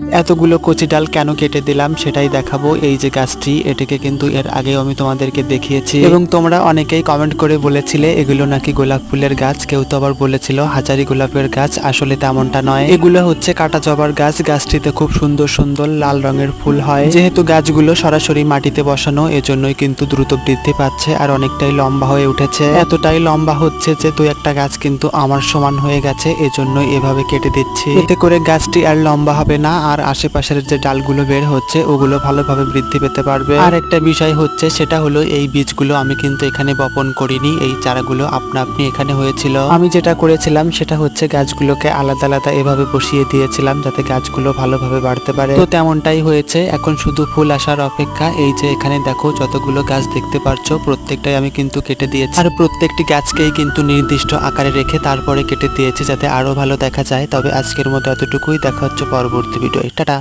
এতগুলো কচি ডাল কেন কেটে দিলাম সেটাই দেখাবো। এই যে গাছটি, এটাকে কিন্তু এর আগেও আমি তোমাদেরকে দেখিয়েছি। এবং তোমরা অনেকেই কমেন্ট করে বলেছিলে, এগুলো নাকি গোলাপ ফুলের গাছ? কেউ তো আবার বলেছিল, হাজারি গোলাপের গাছ। আসলে তেমনটা নয়। এগুলো হচ্ছে কাটা জবার গাছ। গাছটিতে খুব সুন্দর সুন্দর লাল রঙের ফুল হয়। যেহেতু গাছগুলো সরাসরি মাটিতে বসানো, এজন্যই কিন্তু দ্রুত বৃদ্ধি পাচ্ছে আর অনেকটাই লম্বা হয়ে উঠেছে। এতটাই লম্বা হচ্ছে যে দু একটা গাছ কিন্তু আমার সমান হয়ে গেছে, এজন্যই এভাবে কেটে দিচ্ছি। এতে করে গাছটি আর লম্বা হবে না। আর আশেপাশের যে ডালগুলো বের হচ্ছে, ওগুলো ভালোভাবে বৃদ্ধি পেতে পারবে। আর একটা বিষয় হচ্ছে, সেটা হলো এই বীজগুলো আমি কিন্তু এখানে বপন করিনি, এই চারাগুলো আপনা আপনি এখানে হয়েছিল। আমি যেটা করেছিলাম, সেটা হচ্ছে গাছগুলোকে আলাদা আলাদা এভাবে বসিয়ে দিয়েছিলাম, যাতে গাছগুলো ভালোভাবে বাড়তে পারে। তো তেমনটাই হয়েছে, এখন শুধু ফুল আসার অপেক্ষা, এই যে এখানে দেখো যতগুলো গাছ দেখতে পারছ, প্রত্যেকটাই আমি কিন্তু কেটে দিয়েছি। আর প্রত্যেকটি গাছকেই কিন্তু নির্দিষ্ট আকারে রেখে তারপরে কেটে দিয়েছি, যাতে আরও ভালো দেখা যায়। তবে আজকের মতো এতটুকুই, দেখা হচ্ছে পরবর্তী ভিডিও ভিডিওয় টাটা